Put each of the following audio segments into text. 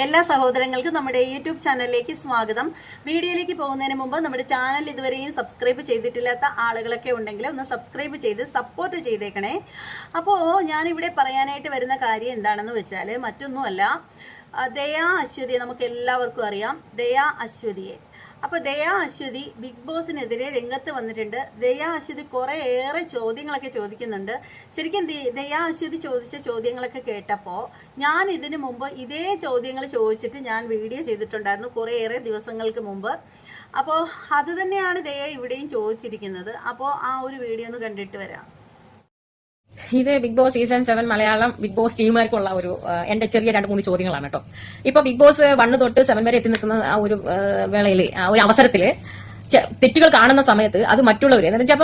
എല്ലാ സഹോദരങ്ങൾക്കും നമ്മുടെ യൂട്യൂബ് ചാനലിലേക്ക് സ്വാഗതം. വീഡിയോയിലേക്ക് പോകുന്നതിന് മുമ്പ് നമ്മുടെ ചാനൽ ഇതുവരെയും സബ്സ്ക്രൈബ് ചെയ്തിട്ടില്ലാത്ത ആളുകളൊക്കെ ഉണ്ടെങ്കിൽ ഒന്ന് സബ്സ്ക്രൈബ് ചെയ്ത് സപ്പോർട്ട് ചെയ്തേക്കണേ. അപ്പോൾ ഞാനിവിടെ പറയാനായിട്ട് വരുന്ന കാര്യം എന്താണെന്ന് വെച്ചാൽ മറ്റൊന്നുമല്ല. ദയാ അശ്വതിയെ നമുക്ക് എല്ലാവർക്കും അറിയാം. ദയാ അശ്വതിയെ. അപ്പോൾ ദയാ അശ്വതി ബിഗ് ബോസിനെതിരെ രംഗത്ത് വന്നിട്ടുണ്ട്. ദയാ അശ്വതി കുറേ ഏറെ ചോദ്യങ്ങളൊക്കെ ചോദിക്കുന്നുണ്ട്. ശരിക്കും ദയാ അശ്വതി ചോദിച്ച ചോദ്യങ്ങളൊക്കെ കേട്ടപ്പോൾ ഞാൻ ഇതിനു മുമ്പ് ഇതേ ചോദ്യങ്ങൾ ചോദിച്ചിട്ട് ഞാൻ വീഡിയോ ചെയ്തിട്ടുണ്ടായിരുന്നു കുറേ ഏറെ ദിവസങ്ങൾക്ക് മുമ്പ്. അപ്പോൾ അത് തന്നെയാണ് ദയ ഇവിടെയും ചോദിച്ചിരിക്കുന്നത്. അപ്പോൾ ആ ഒരു വീഡിയോ ഒന്ന് കണ്ടിട്ട് വരാം. ഇത് big boss season seven Malayalam big boss ടീമുകാർക്കുള്ള ഒരു എന്റെ ചെറിയ രണ്ട് മൂന്ന് ചോദ്യങ്ങളാണ് കേട്ടോ. ഇപ്പൊ ബിഗ് ബോസ് വണ്ണ് തൊട്ട് സെവൻ വരെ എത്തി നിൽക്കുന്ന ആ ഒരു വേളയിൽ ആ ഒരു അവസരത്തിൽ ചെ- തെറ്റുകൾ കാണുന്ന സമയത്ത് അത് മറ്റുള്ളവർ എന്ന് വെച്ചാൽ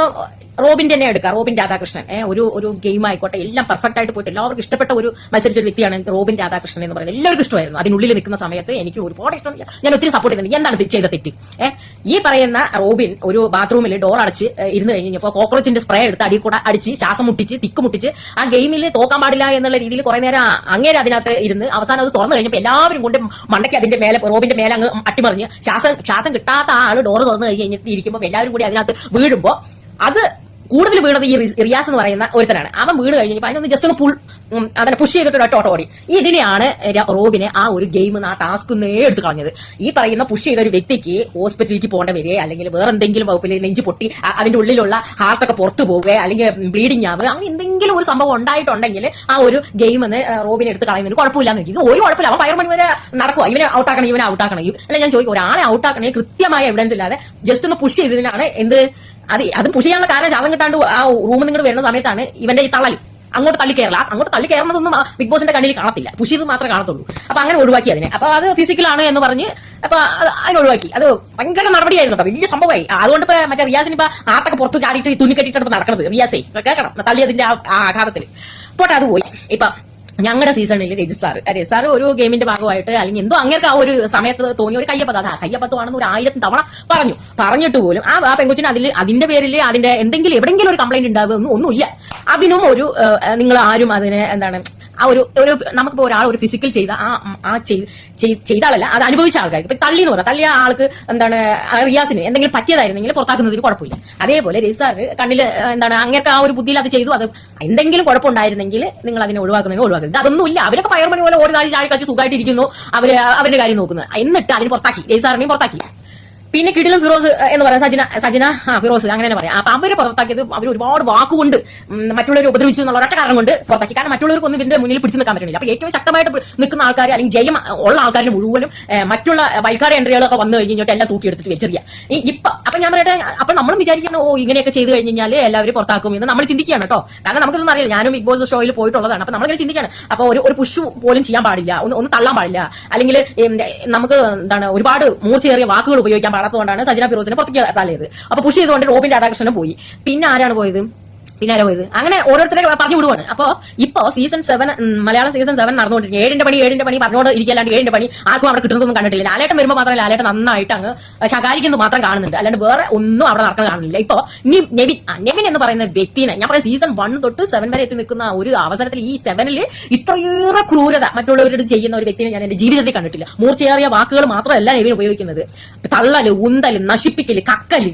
റോബിന്റെ തന്നെ എടുക്കാം. റോബിൻ രാധാകൃഷ്ണൻ. ഒരു ഒരു ഗെയിം ആയിക്കോട്ടെ എല്ലാം പെർഫെക്റ്റ് ആയിട്ട് പോയിട്ട് എല്ലാവർക്കും ഇഷ്ടപ്പെട്ട ഒരു മത്സരിച്ച ഒരു വ്യക്തിയാണ് റോബിൻ രാധാകൃഷ്ണൻ എന്ന് പറയുന്നത്. എല്ലാവർക്കും ഇഷ്ടമായിരുന്നു. അതിനുള്ളിൽ നിൽക്കുന്ന സമയത്ത് എനിക്ക് ഒരുപാട് ഇഷ്ടം. ഞാൻ ഒത്തിരി സപ്പോർട്ട് ചെയ്യുന്നുണ്ട് എന്താണ് ചെയ്ത തെറ്റ്? ഏഹ് ഈ പറയുന്ന റോബിൻ ഒരു ബാത്റൂമിൽ ഡോർ അടച്ച് ഇരുന്ന് കഴിഞ്ഞപ്പോൾ കോക്രോച്ചിന്റെ സ്പ്രേ എടുത്ത് അടി കൂടെ അടിച്ച് ശ്വാസം മുട്ടിച്ച് തിക്ക് മുട്ടിച്ച് ആ ഗെയിമിൽ തോക്കാൻ പാടില്ല എന്നുള്ള രീതിയിൽ കുറെ നേരം അങ്ങേരെ അതിനകത്ത് ഇരുന്ന് അവസാനം അത് തുറന്നു കഴിഞ്ഞപ്പോൾ എല്ലാവരും കൊണ്ട് മണ്ടയ്ക്ക് അതിന്റെ മേലെ റോബിന്റെ മേലെ അങ്ങ് അട്ടിമറിഞ്ഞ് ശ്വാസം ശ്വാസം കിട്ടാത്ത ആൾ ഡോർ തുറന്നു കഴിഞ്ഞിട്ട് ഇരിക്കുമ്പോൾ എല്ലാവരും കൂടി അതിനകത്ത് വീഴുമ്പോൾ അത് കൂടുതൽ വീണത് ഈ റിയാസ് എന്ന് പറയുന്ന ഒരുത്തനാണ്. അവൻ വീണ് കഴിഞ്ഞപ്പോൾ അതിനൊന്ന് ജസ്റ്റ് ഒന്ന് പുൾ അതിനെ പുഷ് ചെയ്തിട്ട് ഒറ്റ ഓടി. ഇതിനെയാണ് റോബിനെ ആ ഒരു ഗെയിം ആ ടാസ്ക് എടുത്ത് കളഞ്ഞത്. ഈ പറയുന്ന പുഷ് ചെയ്ത ഒരു വ്യക്തിക്ക് ഹോസ്പിറ്റലിലേക്ക് പോകേണ്ട വരിക അല്ലെങ്കിൽ വേറെ എന്തെങ്കിലും വകുപ്പിൽ നെഞ്ച് പൊട്ടി അതിന്റെ ഉള്ളിലുള്ള ഹാർട്ടൊക്കെ പുറത്തു പോവുക അല്ലെങ്കിൽ ബ്ലീഡിങ് ആവുക അങ്ങനെ എന്തെങ്കിലും ഒരു സംഭവം ഉണ്ടായിട്ടുണ്ടെങ്കിൽ ആ ഒരു ഗെയിം എന്ന് റോബിനെ എടുത്ത് കളയുന്നതിന് കുഴപ്പമില്ലാന്ന് വെച്ചു ഇത് ഒരു കുഴപ്പമില്ല. അവൻ പയർമണി വരെ നടക്കുക ഇവനെ ഔട്ടാക്കണം ഇവനെ ഔട്ടാക്കണം അല്ല ഞാൻ ചോദിക്കും ഒരാളെ ഔട്ടാക്കണേ കൃത്യമായ എവിഡൻസ് ഇല്ലാതെ ജസ്റ്റ് ഒന്ന് പുഷ് ചെയ്തതിനാണ് എന്ത് അത് അത് പുഷ് ചെയ്യാനുള്ള കാരണം ശാസം കിട്ടാണ്ട് ആ റൂമിൽ നിങ്ങൾ വരുന്ന സമയത്താണ് ഇവന്റെ ഈ തള്ളൽ അങ്ങോട്ട് തള്ളി കയറില്ല അങ്ങോട്ട് തള്ളി കയറുന്നതൊന്നും ബിഗ് ബോസിന്റെ കണ്ണിൽ കാണത്തില്ല. പുഷ് ചെയ്ത് മാത്രമേ കാണത്തുള്ളൂ. അപ്പൊ അങ്ങനെ ഒഴിവാക്കി അതിനെ. അപ്പൊ അത് ഫിസിക്കലാണ് എന്ന് പറഞ്ഞ് അപ്പൊ അതിനെ ഒഴിവാക്കി. അത് ഭയങ്കര നടപടിയായിരുന്നു വലിയ സംഭവമായി. അതുകൊണ്ട് ഇപ്പൊ മറ്റേ റിയാസിന് ഇപ്പൊ ആട്ടൊക്കെ പുറത്ത് ചാടിയിട്ട് തുന്നി കെട്ടിയിട്ടാണ് നടക്കുന്നത്. റിയാസേ കേൾക്കണം. തള്ളിയതിന്റെ ആ ആഘാതത്തിൽ പോട്ടെ അത് പോയി. ഇപ്പൊ ഞങ്ങളുടെ സീസണിൽ രജിസ്റ്റാർ രജിസ്റ്റാർ ഒരു ഗെയിമിന്റെ ഭാഗമായിട്ട് അല്ലെങ്കിൽ എന്തോ അങ്ങേർക്ക് ആ ഒരു സമയത്ത് തോന്നിയ ഒരു കയ്യപ്പത്ത് അത് കയ്യപ്പത്തുവാണെന്ന് ഒരു ആയിരത്തി തവണ പറഞ്ഞു. പറഞ്ഞിട്ട് പോലും ആ ആ പെങ്കുച്ചിന് അതിൽ അതിന്റെ പേരിൽ അതിന്റെ എന്തെങ്കിലും എവിടെയെങ്കിലും ഒരു കംപ്ലൈന്റ് ഉണ്ടാകുമെന്ന് ഒന്നുമില്ല. അതിനും ഒരു നിങ്ങൾ ആരും അതിനെ എന്താണ് ആ ഒരു ഒരു നമുക്കിപ്പോ ഒരാൾ ഒരു ഫിസിക്കൽ ചെയ്ത ആ ആ ചെയ്- ചെയ്- ചെയ്ത ആളല്ല അത് അനുഭവിച്ച ആൾക്കാർക്ക്. ഇപ്പൊ തള്ളി എന്ന് പറഞ്ഞാൽ തള്ളിയ ആൾക്ക് എന്താണ് റിയാസിന് എന്തെങ്കിലും പറ്റിയതായിരുന്നെങ്കിൽ പുറത്താക്കുന്നതിന് കുഴപ്പമില്ല. അതേപോലെ രജിസ്റ്റാർ കണ്ണിൽ എന്താണ് അങ്ങനത്തെ ആ ഒരു ബുദ്ധിയിൽ അത് ചെയ്തു അത് എന്തെങ്കിലും കുഴപ്പമുണ്ടായിരുന്നെങ്കിൽ നിങ്ങൾ അതിനെ ഒഴിവാക്കുന്നതിന് ഒഴിവാക്കുന്നത് അതൊന്നുമില്ല. അവരൊക്കെ പയർമണി പോലെ ഓടി താഴി ചാടി കളിച്ച് സുഖമായിട്ട് ഇരിക്കുന്നു അവർ അവരുടെ കാര്യം നോക്കുന്നത്. എന്നിട്ട് അതിന് പുറത്താക്കി. രജിസ്റ്റാറിനെയും പുറത്താക്കി. പിന്നെ കിടിലും ഫിറോസ് എന്ന് പറയാം സജിന സജിന ആ ഫിറോസ് അങ്ങനെ തന്നെ പറയാം. അപ്പൊ അവരെ പുറത്താക്കിയത് അവർ ഒരുപാട് വാക്കുകൊണ്ട് മറ്റുള്ളവരെ ഉപദ്രവിച്ചു എന്നുള്ള ഒരൊറ്റ കാരണം കൊണ്ട് പുറത്താക്കി. കാരണം മറ്റുള്ളവർക്ക് ഒന്നും ഇതിന്റെ മുന്നിൽ പിടിച്ചു നിൽക്കാൻ പറ്റുന്നില്ല അപ്പൊ ഏറ്റവും ശക്തമായിട്ട് നിൽക്കുന്ന ആൾക്കാർ അല്ലെങ്കിൽ ജയം ഉള്ള ആൾക്കാരിന് മുഴുവനും മറ്റുള്ള വൈകാട് എൻട്രികളൊക്കെ വന്നു കഴിഞ്ഞിട്ട് എല്ലാം തൂക്കിയെടുത്തിട്ട് വെച്ചറിയാം ഈ ഇപ്പൊ അപ്പൊ ഞാൻ പറയട്ടെ അപ്പൊ നമ്മൾ വിചാരിക്കണം ഓ ഇങ്ങനെയൊക്കെ ചെയ്തു കഴിഞ്ഞ് കഴിഞ്ഞാൽ എല്ലാവരും പുറത്താക്കും എന്ന് നമ്മൾ ചിന്തിക്കുകയാണ് കേട്ടോ. കാരണം നമുക്കൊന്നും അറിയില്ല. ഞാനും ബിഗ് ബോസ് ഷോയിൽ പോയിട്ടുള്ളതാണ്. അപ്പൊ നമ്മളിങ്ങനെ ചിന്തിക്കുകയാണ്. അപ്പൊ ഒരു ഒരു പുഷ് പോലും ചെയ്യാൻ പാടില്ല. ഒന്ന് ഒന്ന് തള്ളാൻ പാടില്ല. അല്ലെങ്കിൽ നമുക്ക് എന്താണ് ഒരുപാട് മൂർച്ചയേറിയ വാക്കുകൾ ഉപയോഗിക്കാൻ പാടാത്തതുകൊണ്ടാണ് സജിന ഫിറോസിനെ പുറത്തേക്ക് തള്ളിയത് അപ്പൊ പുഷ് ചെയ്തുകൊണ്ട് റോബിൻ രാധാകൃഷ്ണനും പോയി. പിന്നെ ആരാണ് പോയത്? പിന്നെ ആരോ അങ്ങനെ ഓരോരുത്തരെ പറഞ്ഞു വിടുവാണ്. അപ്പോ ഇപ്പോ സീസൺ സെവൻ മലയാള സീസൺ സെവൻ നടന്നുകൊണ്ടിരിക്കും ഏഴിന്റെ പണി ഏഴിന്റെ പണി പറഞ്ഞോട് ഇരിക്കല്ലാണ്ട് ഏഴിന്റെ പണി ആർക്കും അവിടെ കിട്ടുന്നതൊന്നും കണ്ടിട്ടില്ല. ലാലേട്ടൻ വരുമ്പോൾ മാത്രം ലാലേട്ടൻ നന്നായിട്ട് അങ്ങ് ശകാരിക്കുന്നത് മാത്രം കാണുന്നുണ്ട്. അല്ലാണ്ട് വേറെ ഒന്നും അവിടെ നടക്കുന്നത് കാണുന്നില്ല. ഇപ്പൊ നെവിൻ നെവിൻ എന്ന് പറയുന്ന വ്യക്തിനെ ഞാൻ പറയാം സീസൺ വൺ തൊട്ട് സെവൻ വരെ എത്തി നിൽക്കുന്ന ഒരു അവസരത്തിൽ ഈ സെവനിൽ ഇത്രയേറെ ക്രൂരത മറ്റുള്ളവരോട് ചെയ്യുന്ന ഒരു വ്യക്തിനെ ഞാൻ എന്റെ ജീവിതത്തിൽ കണ്ടിട്ടില്ല. മൂർച്ചയേറിയ വാക്കുകൾ മാത്രമല്ല നെവിൻ ഉപയോഗിക്കുന്നത്. തള്ളൽ ഉന്തൽ നശിപ്പിക്കൽ കക്കൽ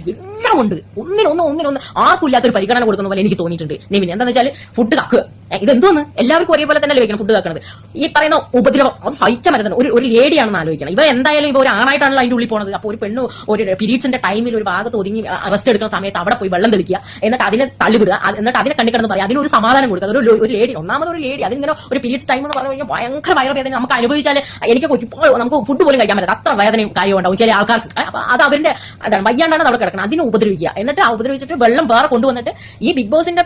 എല്ലാം ഉണ്ട്. ഒന്നിനൊന്ന് ഒന്നിനൊന്ന് ആർക്കും ഇല്ലാത്തൊരു പരിഗണന കൊടുക്കുന്ന പോലെ എനിക്ക് തോന്നിയിട്ടുണ്ട്. നെവിൻ എന്താണെന്ന് വെച്ചാൽ ഫുഡ് കക്കുക ഇതെന്തോന്ന്? എല്ലാവർക്കും ഒരേപോലെ തന്നെ വെക്കണം ഫുഡ് കക്കുന്നത് ഈ പറയുന്ന ഉപദ്രവം അത് സഹിക്കാൻ പറ്റുന്നത് ഒരു ഒരു ലേഡിയാണെന്ന് ആലോചിക്കണം. ഇവ എന്തായാലും ഇവ ഒരു ആണായിട്ടാണല്ലോ അതിന്റെ ഉള്ളിൽ പോണത്. അപ്പോൾ ഒരു പെണ്ണ് ഒരു പിരീഡ്സിന്റെ ടൈമിൽ ഒരു ഭാഗത്ത് ഒതുങ്ങി അറസ്റ്റ് എടുക്കുന്ന സമയത്ത് അവിടെ പോയി വെള്ളം തെളിക്കുക എന്നിട്ട് അതിനെ തള്ളിവിടുക എന്നിട്ട് അതിനെ കണ്ണിക്കിടന്ന് പറയാം അതിനൊരു സമാധാനം കൊടുക്കുക. അതൊരു ഒരു ലേഡി ഒന്നാമത് ഒരു ലേഡി അതിങ്ങനെ ഒരു പീരീഡ്സ് ടൈം എന്ന് പറഞ്ഞു കഴിഞ്ഞാൽ ഭയങ്കര വയറുവേദന നമുക്ക് അനുഭവിച്ചാൽ എനിക്ക് നമുക്ക് ഫുഡ് പോലും കഴിക്കാൻ പറ്റില്ല അത്ര വേദനയും കാര്യം ഉണ്ടാവും ചില ആൾക്കാർക്ക്. അപ്പൊ അത് അവരുടെ അതാണ് വയ്യാണ്ടാണ് അവിടെ കിടക്കുന്നത്. അതിനെ ഉപദ്രവിക്കുക. എന്നിട്ട് ആ ഉപദ്രവിച്ചിട്ട് വെള്ളം വേറെ കൊണ്ടുവന്നിട്ട് ഈ ബിഗ് ബോസിന്റെ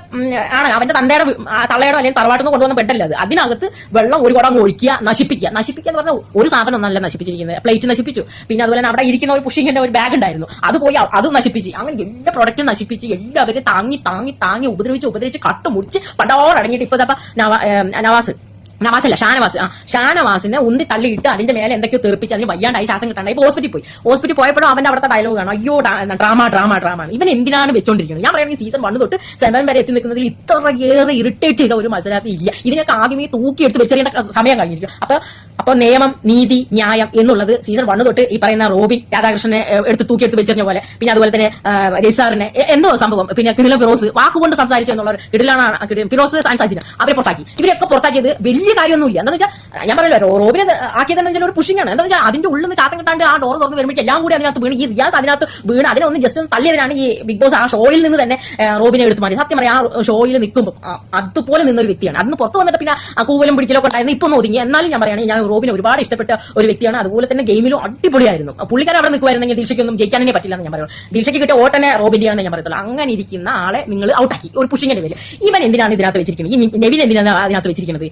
ആണ് അവന്റെ തന്തയുടെ തള്ളയുടെ അല്ലെങ്കിൽ തറവാട്ടിൽ നിന്ന് കൊണ്ടുവന്ന ബെഡല്ല അത്? അതിനകത്ത് വെള്ളം ഒരു കുടം ഒഴിക്കുക നശിപ്പിക്കുക. നശിപ്പിക്കുക എന്ന് പറഞ്ഞാൽ ഒരു സാധനം നല്ല നശിപ്പിച്ചിരിക്കുന്നത്. പ്ലേറ്റ് നശിപ്പിച്ചു. പിന്നെ അതുപോലെ തന്നെ അവിടെ ഇരിക്കുന്ന ഒരു പുഷിങ്ങിന്റെ ഒരു ബാഗ് ഉണ്ടായിരുന്നു. അത് പോയി അത് നശിപ്പിച്ച്. അങ്ങനെ എല്ലാ പ്രൊഡക്റ്റും നശിപ്പിച്ച് എല്ലാവരും താങ്ങി താങ്ങി താങ്ങി ഉപദ്രവിച്ച് ഉപദ്രവിച്ച് കട്ട് മുടിച്ച് പടോടങ്ങിയിട്ട് ഇപ്പൊ നവാസ്. നവാസല്ല ഷാനവാസ്. ആ ഷാനവാസിനെ ഉന്തി തള്ളിയിട്ട് അതിന്റെ മേലെ എന്തൊക്കെയോ തെറിപ്പിച്ച് അതിന് വയ്യാണ്ടായി ശ്വാസം ഇപ്പൊ ഹോസ്പിറ്റലിൽ പോയി. ഹോസ്പിറ്റലിൽ പോയപ്പോഴും അവന്റെ അവിടുത്തെ ഡയലോഗ് കാണും. അയ്യോ ഡ്രാമ ഡ്രാമ ഡ്രാമ ഇവൻ എന്തിനാണ് വെച്ചോണ്ടിരിക്കുന്നത്? ഞാൻ പറയുന്നത് സീസൺ വൺ തൊട്ട് സെവൻ വരെ എത്തി നിൽക്കുന്നതിൽ ഇത്രയേറെ ഇറിറ്റേറ്റ് ചെയ്ത ഒരു മത്സരാർത്ഥി ഇല്ല. ഇതിനൊക്കെ ആദ്യമേ തൂക്കിയെടുത്ത് വെച്ചറിയേണ്ട സമയം കഴിഞ്ഞിരിക്കും. അപ്പൊ അപ്പൊ നിയമം നീതി ന്യായം എന്നുള്ളത് സീസൺ വൺ തൊട്ട് ഈ പറയുന്ന റോബിൻ രാധാകൃഷ്ണനെ എടുത്ത് തൂക്കിയെടുത്ത് വെച്ചറിഞ്ഞ പോലെ. പിന്നെ അതുപോലെ തന്നെ രസാറിനെ എന്തോ സംഭവം? പിന്നെ കിടില ഫിറോസ് വാക്കുകൊണ്ട് സംസാരിച്ചു എന്നുള്ള കിടിലാണ് ഫിറോസ് സാൻസാജിന്. അവരെ പുറത്താക്കി. ഇവരൊക്കെ പുറത്താക്കിയത് വലിയ കാര്യമൊന്നുമില്ല. എന്താന്ന് വെച്ചാൽ ഞാൻ പറഞ്ഞല്ലോ റോബിനെ ആക്കിയതെന്ന് വെച്ചാൽ ഒരു പുഷിംഗ് ആണ്. എന്താ വെച്ചാൽ അതിന്റെ ഉള്ളിൽ നിന്ന് ചാത്തം കിട്ടാണ്ട് ആ ഡോർ തുറന്ന് വരുമ്പോൾ എല്ലാം കൂടി അതിനകത്ത് വീണ്. ഈ റിയാസ് അതിനകത്ത് വീണ് അതിനെ ഒന്ന് ജസ്റ്റ് ഒന്ന് തള്ളിയതിനാണ് ഈ ബിഗ് ബോസ് ആ ഷോയിൽ നിന്ന് തന്നെ റോബിനെ എടുത്തു മാറി സത്യം പറയാം ആ ഷോയിൽ നിൽക്കുമ്പോൾ അതുപോലെ നിന്നൊരു വ്യക്തിയാണ്. അന്ന് പുറത്ത് വന്നിട്ട് പിന്നെ ആ കൂവലും പിടിക്കലൊക്കെ ഉണ്ടായിരുന്നു. ഇപ്പൊ ഒതുങ്ങി. എന്നാലും ഞാൻ പറയുകയാണെങ്കിൽ ഞാൻ റോബിനെ ഒരുപാട് ഇഷ്ടപ്പെട്ട ഒരു വ്യക്തിയാണ്. അതുപോലെ തന്നെ ഗെയിമിലും അടിപൊളിയായിരുന്നു. പുള്ളിക്കാരൻ അവിടെ നിൽക്കുമായിരുന്നെങ്കിൽ ദീക്ഷയ്ക്കൊന്നും ജയിക്കാനേ പറ്റില്ല എന്ന് ഞാൻ പറയുള്ളൂ. ദീക്ഷയ്ക്ക് കിട്ടിയ ഓട്ടനെ റോബിന്റെയാണെന്ന് ഞാൻ പറയത്തുള്ളൂ. അങ്ങനെ ഇരിക്കുന്ന ആളെ നിങ്ങൾ ഔട്ടാക്കി ഒരു പുഷിങ്ങിന്റെ പേര് ഇവൻ എന്തിനാണ് ഇതിനകത്ത് വെച്ചിരിക്കുന്നത്? ഈ നെവിൻ എന്തിനാണ് അതിനകത്ത് വെച്ചിരിക്കുന്നത്?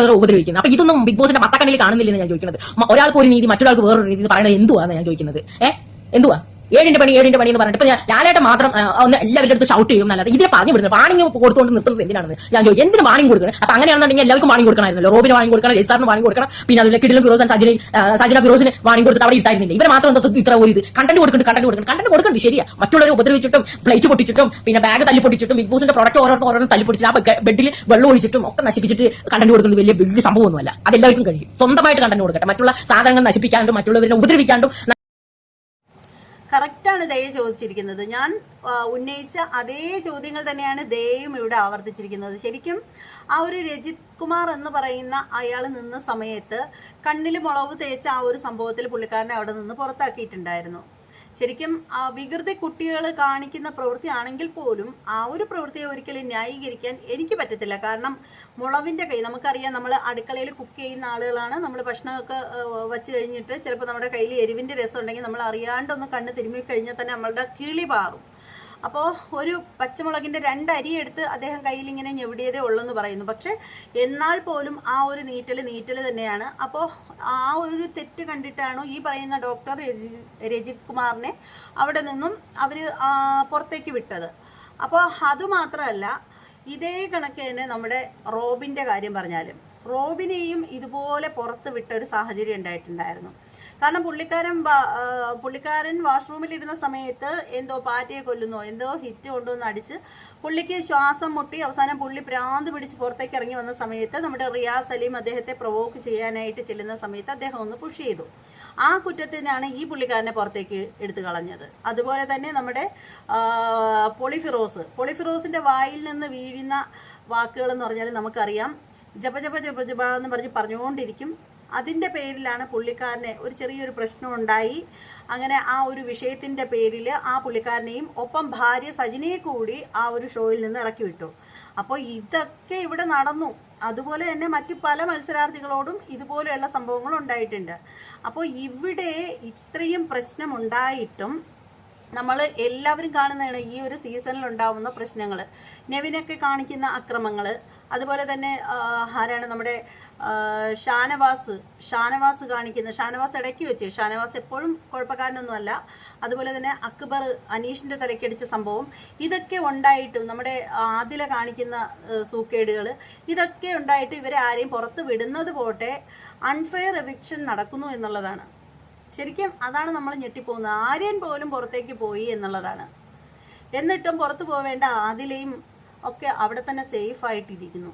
ഇത്രയേറെ ഉപദ്രവിക്കുന്നത് അപ്പൊ ഇതൊന്നും ബിഗ് ബോസിന്റെ മത്തക്കണ്ണിൽ കാണുന്നില്ലെന്ന് ഞാൻ ചോദിക്കുന്നത്. ഒരാൾക്ക് ഒരു നീതി മറ്റൊരാൾക്ക് വേറൊരു നീതി പറയുന്നത് എന്തുവാന്ന് ഞാൻ ചോദിക്കുന്നത്? ഏഹ് എന്തുവാ? ഏഴിന്റെ പണി ഏഴിന്റെ പണി എന്ന് പറഞ്ഞിട്ട്. ഞാൻ ലാലേട്ടൻ മാത്രം ഒന്ന് എല്ലാവരുടെ അടുത്ത് ഷൗട്ട് ചെയ്യും നല്ലത് ഇതിനെ പറഞ്ഞു വിടുന്നത്. വാണിംഗ് കൊടുത്തുകൊണ്ട് നിർത്തുന്നത് എന്തിനാണെന്ന് ഞാൻ ചോദിച്ചു. എന്തിന് വാണിംഗ് കൊടുക്കണം? അപ്പൊ അങ്ങനെയാണെന്നുണ്ടെങ്കിൽ എല്ലാവർക്കും വാണിംഗ് കൊടുക്കണമായിരുന്നല്ലോ. റോബിന് വാണിംഗ് കൊടുക്കണം രജിസാറിന് വാണിംഗ് കൊടുക്കണം. പിന്നെ അതുപോലെ കിടിലും ഫിറോസ് സജിന സജിന ഫിറോസിന് വാണിംഗ് കൊടുത്തിട്ട് അവിടെ ഇരുത്തായിരുന്നില്ല ഇവരെ മാത്രം എന്താ ഇത്ര ഒരു ഇത്? കണ്ടന്റ് കൊടുക്കണം കണ്ടന്റ് കൊടുക്കണം കണ്ടന്റ് കൊടുക്കണം ശരിയാ. മറ്റുള്ളവരെ ഉപദ്രവിച്ചിട്ടും പ്ലേറ്റ് പൊട്ടിച്ചിട്ടും പിന്നെ ബാഗ് തല്ലി പൊട്ടിച്ചിട്ടും ബിഗ് ബോസിന്റെ പ്രൊഡക്റ്റ് ഓരോരുത്തർ ഓരോന്നും തല്ലി പൊട്ടിച്ചിട്ട് ആ ബെഡിൽ വെള്ളം ഒഴിച്ചിട്ടും ഒക്കെ നശിപ്പിച്ചിട്ട് കണ്ടന്റ് കൊടുക്കുന്നത് വലിയ വലിയ സംഭവമൊന്നുമല്ല. അതെല്ലാവർക്കും കഴിയും. സ്വന്തമായിട്ട് കണ്ടന്റ് കൊടുക്കട്ടെ. മറ്റുള്ള സാധനങ്ങൾ നശിപ്പിക്കാണ്ടും മറ്റുള്ളവരെ ഉപദ്രവിക്കാണ്ടും കറക്റ്റാണ് ദയ ചോദിച്ചിരിക്കുന്നത്. ഞാൻ ഉന്നയിച്ച അതേ ചോദ്യങ്ങൾ തന്നെയാണ് ദയയും ഇവിടെ ആവർത്തിച്ചിരിക്കുന്നത്. ശരിക്കും ആ ഒരു രജിത് കുമാർ എന്ന് പറയുന്ന അയാൾ നിന്ന സമയത്ത് കണ്ണിൽ മുളവ് തേച്ച ആ ഒരു സംഭവത്തിൽ പുള്ളിക്കാരനെ അവിടെ നിന്ന് പുറത്താക്കിയിട്ടുണ്ടായിരുന്നു. ശരിക്കും വികൃതി കുട്ടികൾ കാണിക്കുന്ന പ്രവൃത്തിയാണെങ്കിൽ പോലും ആ ഒരു പ്രവൃത്തിയെ ഒരിക്കലും ന്യായീകരിക്കാൻ എനിക്ക് പറ്റത്തില്ല. കാരണം മുളവിന്റെ കൈ നമുക്കറിയാം നമ്മൾ അടുക്കളയിൽ കുക്ക് ചെയ്യുന്ന ആളുകളാണ്. നമ്മൾ ഭക്ഷണമൊക്കെ വച്ച് കഴിഞ്ഞിട്ട് ചിലപ്പോൾ നമ്മുടെ കയ്യിൽ എരിവിന്റെ രസം ഉണ്ടെങ്കിൽ നമ്മൾ അറിയാണ്ടൊന്ന് കണ്ണ് തിരുമ്മി കഴിഞ്ഞാൽ തന്നെ നമ്മളുടെ കിളി പാറും. അപ്പോൾ ഒരു പച്ചമുളകിന്റെ രണ്ട് അരി എടുത്ത് അദ്ദേഹം കയ്യിൽ ഇങ്ങനെ ഞെവിടിയതേ ഉള്ളൂ എന്ന് പറയുന്നു. പക്ഷേ എന്നാൽ പോലും ആ ഒരു നീറ്റൽ നീറ്റൽ തന്നെയാണ്. അപ്പോൾ ആ ഒരു തെറ്റ് കണ്ടിട്ടാണോ ഈ പറയുന്ന ഡോക്ടർ രജി രജിത് കുമാറിനെ അവിടെ നിന്നും അവർ പുറത്തേക്ക് വിട്ടത്? അപ്പോൾ അതുമാത്രമല്ല ഇതേ കണക്ക് തന്നെ നമ്മുടെ റോബിന്റെ കാര്യം പറഞ്ഞാലും. റോബിനെയും ഇതുപോലെ പുറത്ത് വിട്ട ഒരു സാഹചര്യം ഉണ്ടായിട്ടുണ്ടായിരുന്നു. കാരണം പുള്ളിക്കാരൻ പുള്ളിക്കാരൻ വാഷ്റൂമിൽ ഇരുന്ന സമയത്ത് എന്തോ പാറ്റയെ കൊല്ലുന്നോ എന്തോ ഹിറ്റ് കൊണ്ടുവന്ന് അടിച്ച് പുള്ളിക്ക് ശ്വാസം മുട്ടി അവസാനം പുള്ളി പ്രാന്ത് പിടിച്ച് പുറത്തേക്ക് ഇറങ്ങി വന്ന സമയത്ത് നമ്മുടെ റിയാസ് അലീം അദ്ദേഹത്തെ പ്രൊവോക്ക് ചെയ്യാനായിട്ട് ചെല്ലുന്ന സമയത്ത് അദ്ദേഹം ഒന്ന് പുഷ് ചെയ്തു. ആ കുറ്റത്തിനാണ് ഈ പുള്ളിക്കാരനെ പുറത്തേക്ക് എടുത്തു കളഞ്ഞത്. അതുപോലെ തന്നെ നമ്മുടെ പൊളിഫിറോസ് പൊളിഫിറോസിന്റെ വായിൽ നിന്ന് വീഴുന്ന വാക്കുകൾ എന്ന് പറഞ്ഞാൽ നമുക്കറിയാം ജപ ജപ ജപ ജപ എന്ന് പറഞ്ഞ് പറഞ്ഞുകൊണ്ടിരിക്കും. അതിന്റെ പേരിലാണ് പുള്ളിക്കാരനെ ഒരു ചെറിയൊരു പ്രശ്നം ഉണ്ടായി. അങ്ങനെ ആ ഒരു വിഷയത്തിന്റെ പേരിൽ ആ പുള്ളിക്കാരനെയും ഒപ്പം ഭാര്യ സജിനയെ കൂടി ആ ഒരു ഷോയിൽ നിന്ന് ഇറക്കി വിട്ടു. അപ്പോൾ ഇതൊക്കെ ഇവിടെ നടന്നു. അതുപോലെ തന്നെ മറ്റു പല മത്സരാർത്ഥികളോടും ഇതുപോലെയുള്ള സംഭവങ്ങൾ ഉണ്ടായിട്ടുണ്ട്. അപ്പോൾ ഇവിടെ ഇത്രയും പ്രശ്നമുണ്ടായിട്ടും നമ്മൾ എല്ലാവരും കാണുന്നതാണ് ഈ ഒരു സീസണിൽ ഉണ്ടാവുന്ന പ്രശ്നങ്ങൾ നെവിനൊക്കെ കാണിക്കുന്ന അക്രമങ്ങൾ അതുപോലെ തന്നെ ആരാണ് നമ്മുടെ ഷാനവാസ് ഷാനവാസ് കാണിക്കുന്ന ഷാനവാസ് ഇടയ്ക്ക് വെച്ച് ഷാനവാസ് എപ്പോഴും കുഴപ്പക്കാരനൊന്നുമല്ല. അതുപോലെ തന്നെ അക്ബർ അനീഷിന്റെ തലക്കടിച്ച സംഭവം ഇതൊക്കെ ഉണ്ടായിട്ടും നമ്മുടെ ആദില കാണിക്കുന്ന സൂക്കേടുകൾ ഇതൊക്കെ ഉണ്ടായിട്ട് ഇവരെ ആരെയും പുറത്ത് വിടുന്നത് പോട്ടെ അൺഫെയർ എവിക്ഷൻ നടക്കുന്നു എന്നുള്ളതാണ്. ശരിക്കും അതാണ് നമ്മൾ ഞെട്ടിപ്പോകുന്നത്. ആര്യൻ പോലും പുറത്തേക്ക് പോയി എന്നുള്ളതാണ്. എന്നിട്ടും പുറത്തു പോവേണ്ട ആദിലയും ഒക്കെ അവിടെ തന്നെ സേഫ് ആയിട്ടിരിക്കുന്നു.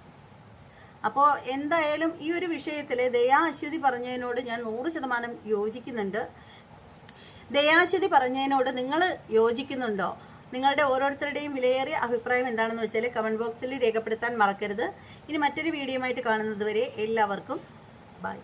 അപ്പോൾ എന്തായാലും ഈ ഒരു വിഷയത്തിൽ ദയാ അശ്വതി പറഞ്ഞതിനോട് ഞാൻ നൂറ് ശതമാനം യോജിക്കുന്നുണ്ട്. ദയാശ്വതി പറഞ്ഞതിനോട് നിങ്ങൾ യോജിക്കുന്നുണ്ടോ? നിങ്ങളുടെ ഓരോരുത്തരുടെയും വിലയേറിയ അഭിപ്രായം എന്താണെന്ന് വെച്ചാൽ കമന്റ് ബോക്സിൽ രേഖപ്പെടുത്താൻ മറക്കരുത്. ഇനി മറ്റൊരു വീഡിയോയുമായിട്ട് കാണുന്നത് വരെ എല്ലാവർക്കും ബൈ